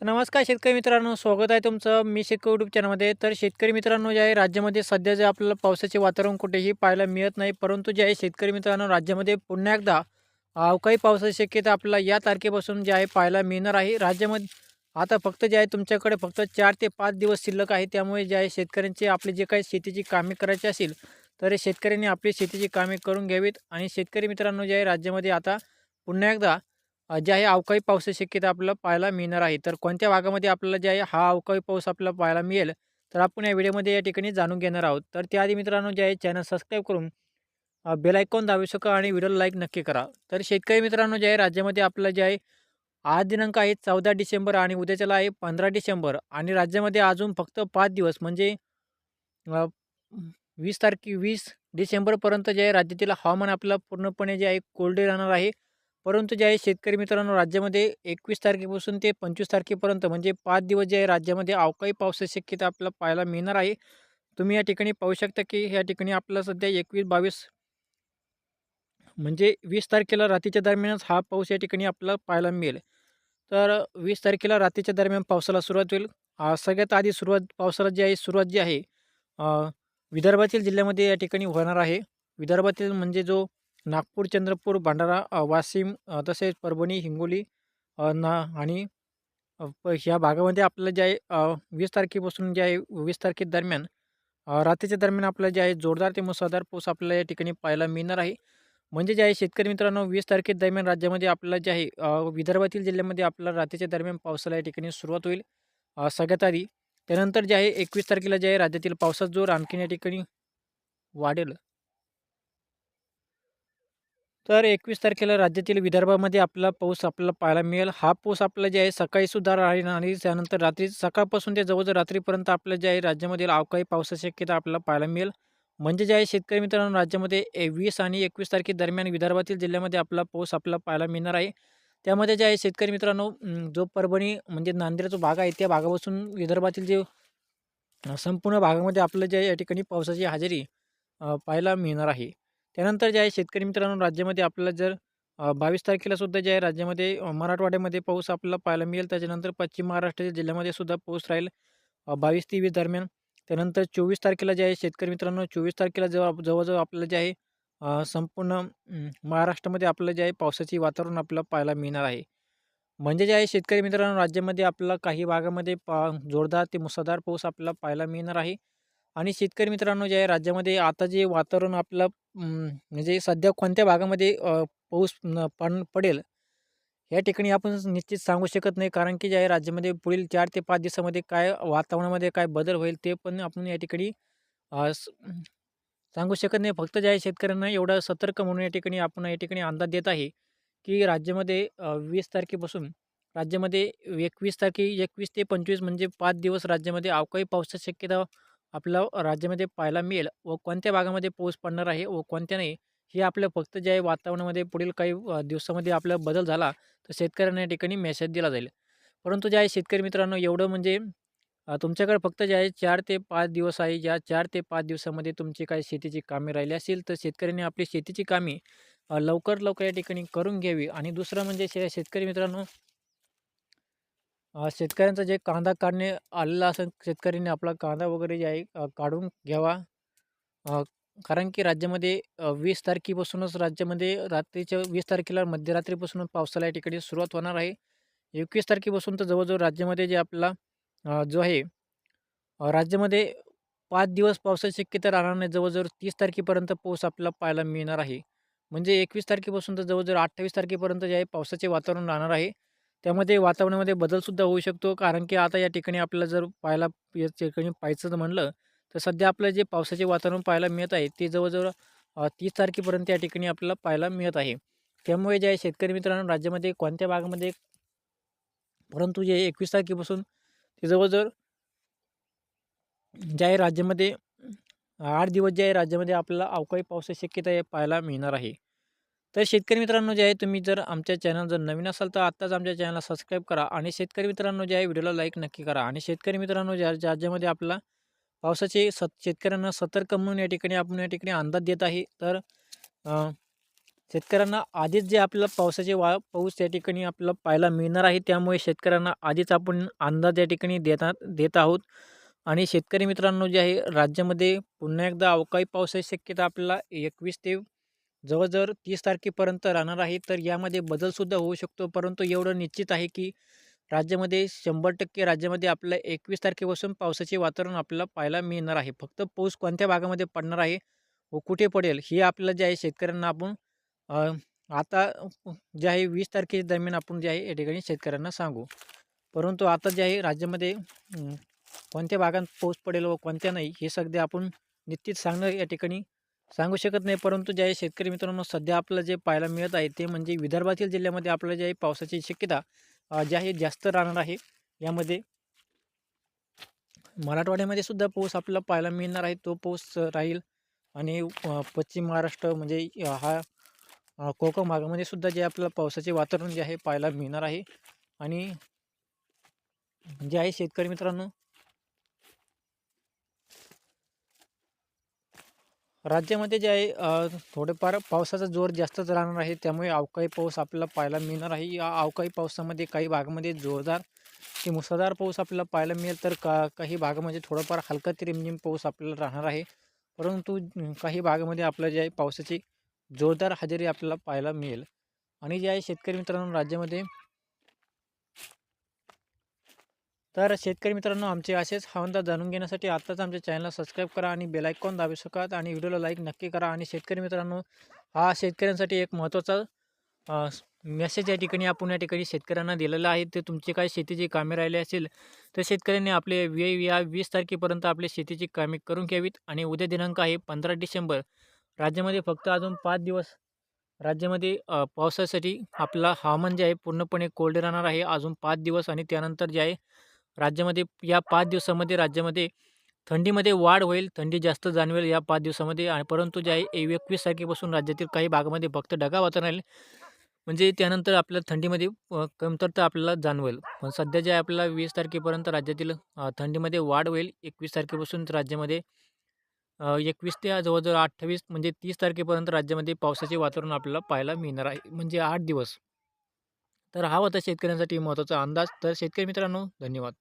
तर नमस्कार शेतकरी मित्रांनो स्वागत आहे तुमचं मी शेतकरी यूट्यूब चॅनलमध्ये तर शेतकरी मित्रांनो जे आहे राज्यामध्ये सध्या जे आपल्याला पावसाचे वातावरण कुठेही पाहायला मिळत नाही परंतु जे आहे शेतकरी मित्रांनो राज्यामध्ये पुन्हा एकदा अवकाळी पावसाची शक्यता आपल्याला या तारखेपासून जे आहे पाहायला मिळणार आहे. राज्यामध्ये आता फक्त जे आहे तुमच्याकडे फक्त चार ते पाच दिवस शिल्लक आहे. त्यामुळे जे आहे शेतकऱ्यांचे आपले जे काही शेतीची कामे करायची असेल तर शेतकऱ्यांनी आपली शेतीची कामे करून घ्यावीत. आणि शेतकरी मित्रांनो जे आहे राज्यामध्ये आता पुन्हा एकदा अ, जे आहे अवकाळी पावसाची शक्यता आपल्याला पाहायला मिळणार आहे. तर कोणत्या भागामध्ये आपल्याला जे आहे हा अवकाळी पाऊस आपल्याला पाहायला मिळेल? तर आपण या व्हिडिओमध्ये या ठिकाणी जाणून घेणार आहोत. तर त्याआधी मित्रांनो जे आहे चॅनल सबस्क्राईब करून बेल आयकॉन दाबू शका आणि व्हिडिओला लाईक नक्की करा. तर शेतकरी मित्रांनो जे आहे राज्यामध्ये आपलं जे आहे आज दिनांक आहे चौदा डिसेंबर आणि उद्याच्याला आहे पंधरा डिसेंबर आणि राज्यामध्ये अजून फक्त पाच दिवस म्हणजे अ, वीस तारखे वीस डिसेंबरपर्यंत जे आहे राज्यातील हवामान आपल्याला पूर्णपणे जे आहे कोरडे राहणार आहे. परंतु जे आहे शेतकरी मित्रांनो राज्यामध्ये एकवीस तारखेपासून ते पंचवीस तारखेपर्यंत म्हणजे पाच दिवस जे आहे राज्यामध्ये अवकाळी पावसाची शक्यता आपल्याला पाहायला मिळणार आहे. तुम्ही या ठिकाणी पाहू शकता की या ठिकाणी आपलं सध्या एकवीस बावीस म्हणजे वीस तारखेला रात्रीच्या दरम्यानच हा पाऊस या ठिकाणी आपल्याला पाहायला मिळेल. तर वीस तारखेला रात्रीच्या दरम्यान पावसाला सुरुवात होईल. सगळ्यात आधी सुरुवात पावसाला जी आहे सुरुवात जी आहे विदर्भातील जिल्ह्यामध्ये या ठिकाणी होणार आहे. विदर्भातील म्हणजे जो नागपूर चंद्रपूर भंडारा वाशिम तसेच परभणी हिंगोली न ना आणि प ह्या भागामध्ये आपल्याला जे आहे वीस तारखेपासून जे आहे वीस तारखेदरम्यान दरम्यान रात्रीच्या दरम्यान आपल्याला जे आहे जोरदार ते मुसळधार पाऊस आपल्याला या ठिकाणी पाहायला मिळणार आहे. म्हणजे जे आहे शेतकरी मित्रांनो वीस तारखेदरम्यान राज्यामध्ये आपल्याला जे आहे विदर्भातील जिल्ह्यामध्ये आपल्याला रात्रीच्या दरम्यान पावसाला या ठिकाणी सुरुवात होईल सगळ्यात आधी. त्यानंतर जे आहे एकवीस तारखेला जे आहे राज्यातील पावसाचा जोर आणखीन या ठिकाणी वाढेल. तर एकवीस तारखेला राज्यातील विदर्भामध्ये आपला पाऊस आपल्याला पाहायला मिळेल. हा पाऊस आपला जे आहे सकाळी सुद्धा राहील आणि त्यानंतर रात्री सकाळपासून ते जवळजवळ रात्रीपर्यंत आपलं जे आहे राज्यामधील अवकाळी पावसाची शक्यता आपल्याला पाहायला मिळेल. म्हणजे जे आहे शेतकरी मित्रांनो राज्यामध्ये ए वीस आणि एकवीस तारखेदरम्यान विदर्भातील जिल्ह्यामध्ये आपला पाऊस आपल्याला पाहायला मिळणार आहे. त्यामध्ये जे आहे शेतकरी मित्रांनो जो परभणी म्हणजे नांदेड जो भाग आहे त्या भागापासून विदर्भातील जे संपूर्ण भागामध्ये आपलं जे या ठिकाणी पावसाची हजेरी पाहायला मिळणार आहे. त्यानंतर जे आहे शेतकरी मित्रांनो राज्यामध्ये आपल्याला जर बावीस तारखेला सुद्धा जे आहे राज्यामध्ये मराठवाड्यामध्ये पाऊस आपल्याला पाहायला मिळेल. त्याच्यानंतर पश्चिम महाराष्ट्राच्या जिल्ह्यामध्ये सुद्धा पाऊस राहील बावीस तेवीस दरम्यान. त्यानंतर चोवीस तारखेला जे आहे शेतकरी मित्रांनो चोवीस तारखेला जवळ जवळजवळ आपल्याला जे आहे संपूर्ण महाराष्ट्रामध्ये आपलं जे आहे पावसाचे वातावरण आपल्याला पाहायला मिळणार आहे. म्हणजे जे आहे शेतकरी मित्रांनो राज्यामध्ये आपल्याला काही भागामध्ये पा जोरदार ते मुसळधार पाऊस आपल्याला पाहायला मिळणार आहे. आणि शेतकरी मित्रांनो जे आहे राज्यामध्ये आता जे वातावरण आपलं म्हणजे सध्या कोणत्या भागामध्ये पाऊस न पड पडेल या ठिकाणी आपण निश्चित सांगू शकत नाही. कारण की जे आहे राज्यामध्ये पुढील चार ते पाच दिवसामध्ये काय वातावरणामध्ये काय बदल होईल ते पण आपण या ठिकाणी सांगू शकत नाही. फक्त जे आहे शेतकऱ्यांना एवढं सतर्क म्हणून या ठिकाणी आपण या ठिकाणी अंदाज देत आहे की राज्यामध्ये वीस तारखेपासून राज्यामध्ये एकवीस तारखे एकवीस ते पंचवीस म्हणजे पाच दिवस राज्यामध्ये अवकाळी पावसाची शक्यता आपल्या राज्यामध्ये पाहायला मिळेल व कोणत्या भागामध्ये पाऊस पडणार आहे व कोणत्या नाही हे आपलं फक्त जे आहे वातावरणामध्ये पुढील काही दिवसामध्ये आपला बदल झाला तर शेतकऱ्यांना या ठिकाणी मेसेज दिला जाईल. परंतु जे आहे शेतकरी मित्रांनो एवढं म्हणजे तुमच्याकडे फक्त जे आहे चार ते पाच दिवस आहे या चार ते पाच दिवसामध्ये तुमची काही शेतीची कामे राहिली असेल तर शेतकऱ्यांनी आपली शेतीची कामे लवकर लवकर या ठिकाणी करून घ्यावी. आणि दुसरं म्हणजे शे शेतकरी मित्रांनो शेतकऱ्यांचा जे कांदा काढणे आलेला असेल शेतकऱ्यांनी आपला कांदा वगैरे जे आहे काढून घ्यावा. कारण की राज्यामध्ये वीस तारखेपासूनच राज्यामध्ये रात्रीच्या वीस तारखेला मध्यरात्रीपासूनच पावसाला या ठिकाणी सुरुवात होणार आहे. एकवीस तारखेपासून तर जवळजवळ राज्यामध्ये जे आपला जो आहे राज्यामध्ये पाच दिवस पावसाची शक्यता राहणार नाही. जवळजवळ तीस तारखेपर्यंत पाऊस आपल्याला पाहायला मिळणार आहे. म्हणजे एकवीस तारखेपासून तर जवळजवळ अठ्ठावीस तारखेपर्यंत जे आहे पावसाचे वातावरण राहणार आहे. त्यामध्ये वातावरणामध्ये बदलसुद्धा होऊ शकतो. कारण की आता या ठिकाणी आपल्याला जर पाहायला या ठिकाणी पाहायचं म्हणलं तर सध्या आपलं जे पावसाचे वातावरण पाहायला मिळत आहे ते जवळजवळ तीस तारखेपर्यंत या ठिकाणी आपल्याला पाहायला मिळत आहे. त्यामुळे जे आहे शेतकरी मित्रांनो राज्यामध्ये कोणत्या भागामध्ये परंतु जे एकवीस तारखेपासून ते जवळजवळ ज्या आहे राज्यामध्ये आठ दिवस जे आहे राज्यामध्ये आपल्याला अवकाळी पावसाची शक्यता आहे पाहायला मिळणार आहे. तर शेतकरी मित्रांनो जे आहे तुम्ही जर आमच्या चॅनल जर नवीन असाल तर आत्ताच आमच्या चॅनलला सबस्क्राईब करा आणि शेतकरी मित्रांनो जे आहे व्हिडिओला लाईक नक्की करा. आणि शेतकरी मित्रांनो ज्या राज्यामध्ये आपला पावसाचे सत शेतकऱ्यांना सतर्क म्हणून या ठिकाणी आपण या ठिकाणी अंदाज देत आहे तर शेतकऱ्यांना आधीच जे आपल्याला पावसाचे वा पाऊस या ठिकाणी आपल्याला पाहायला मिळणार आहे त्यामुळे शेतकऱ्यांना आधीच आपण अंदाज या ठिकाणी देता देत आहोत. आणि शेतकरी मित्रांनो जे आहे राज्यामध्ये पुन्हा एकदा अवकाळी पावसाची शक्यता आपल्याला एकवीस ते जवळजवळ तीस तारखेपर्यंत राहणार आहे. तर यामध्ये बदलसुद्धा होऊ शकतो. परंतु एवढं निश्चित आहे की राज्यामध्ये शंभर टक्के राज्यामध्ये आपल्याला एकवीस तारखेपासून पावसाचे वातावरण आपल्याला पाहायला मिळणार आहे. फक्त पाऊस कोणत्या भागामध्ये पडणार आहे व कुठे पडेल हे आपल्याला जे आहे शेतकऱ्यांना आपण आता जे आहे वीस तारखेच्या दरम्यान आपण जे आहे या ठिकाणी शेतकऱ्यांना सांगू. परंतु आता जे आहे राज्यामध्ये कोणत्या भागात पाऊस पडेल व कोणत्या नाही हे सध्या आपण निश्चित सांगणं या ठिकाणी सांगू शकत नाही. परंतु जे आहे शेतकरी मित्रांनो सध्या आपलं जे पाहायला मिळत आहे ते म्हणजे विदर्भातील जिल्ह्यामध्ये आपल्याला जे आहे पावसाची शक्यता जी जे आहे जास्त राहणार आहे. यामध्ये मराठवाड्यामध्ये सुद्धा पाऊस आपल्याला पाहायला मिळणार आहे. तो पाऊस राहील आणि पश्चिम महाराष्ट्र म्हणजे हा कोकण भागामध्ये सुद्धा जे आपल्याला पावसाचे वातावरण जे आहे पाहायला मिळणार आहे. आणि जे आहे शेतकरी मित्रांनो राज्यामध्ये जे आहे थोडेफार पावसाचा जोर जास्तच राहणार आहे. त्यामुळे अवकाळी पाऊस आपल्याला पाहायला मिळणार आहे. या अवकाळी पावसामध्ये काही भागामध्ये जोरदार ते मुसळधार पाऊस आपल्याला पाहायला मिळेल. तर का काही भागामध्ये थोडाफार हलका ते रिमझिम पाऊस आपल्याला राहणार आहे. परंतु काही भागामध्ये आपलं जे आहे पावसाची जोरदार हजेरी आपल्याला पाहायला मिळेल. आणि जे आहे शेतकरी मित्रांनो राज्यामध्ये तर शेतकरी मित्रांनो आमचे असेच हवामान जाणून घेण्यासाठी आत्ताच आमच्या चॅनलला सबस्क्राईब करा आणि बेलायकॉन दाबू शकत आणि व्हिडिओला लाईक नक्की करा. आणि शेतकरी मित्रांनो हा शेतकऱ्यांसाठी एक महत्त्वाचा मेसेज या ठिकाणी आपण या ठिकाणी शेतकऱ्यांना दिलेला आहे. ते तुमची काही शेतीची कामे राहिले असेल तर शेतकऱ्यांनी आपले वे या वीस तारखेपर्यंत आपले शेतीची कामे करून घ्यावीत. आणि उद्या दिनांक आहे पंधरा डिसेंबर. राज्यामध्ये फक्त अजून पाच दिवस राज्यामध्ये पावसासाठी आपला हवामान जे आहे पूर्णपणे कोरडे राहणार आहे. अजून पाच दिवस आणि त्यानंतर जे आहे राज्यामध्ये या पाच दिवसामध्ये राज्यामध्ये थंडीमध्ये वाढ होईल थंडी जास्त जाणवेल या पाच दिवसामध्ये आणि परंतु जे आहे एकवीस तारखेपासून राज्यातील काही भागामध्ये फक्त ढगा वातावरण राहील म्हणजे त्यानंतर आपल्याला थंडीमध्ये कमतरता आपल्याला जाणवेल. पण सध्या जे आहे आपल्याला वीस तारखेपर्यंत राज्यातील थंडीमध्ये वाढ होईल एकवीस तारखेपासून राज्यामध्ये एकवीस ते जवळजवळ अठ्ठावीस म्हणजे तीस तारखेपर्यंत राज्यामध्ये पावसाचे वातावरण आपल्याला पाहायला मिळणार आहे म्हणजे आठ दिवस. तर हा होता शेतकऱ्यांसाठी महत्त्वाचा अंदाज. तर शेतकरी मित्रांनो धन्यवाद.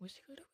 Where's he going to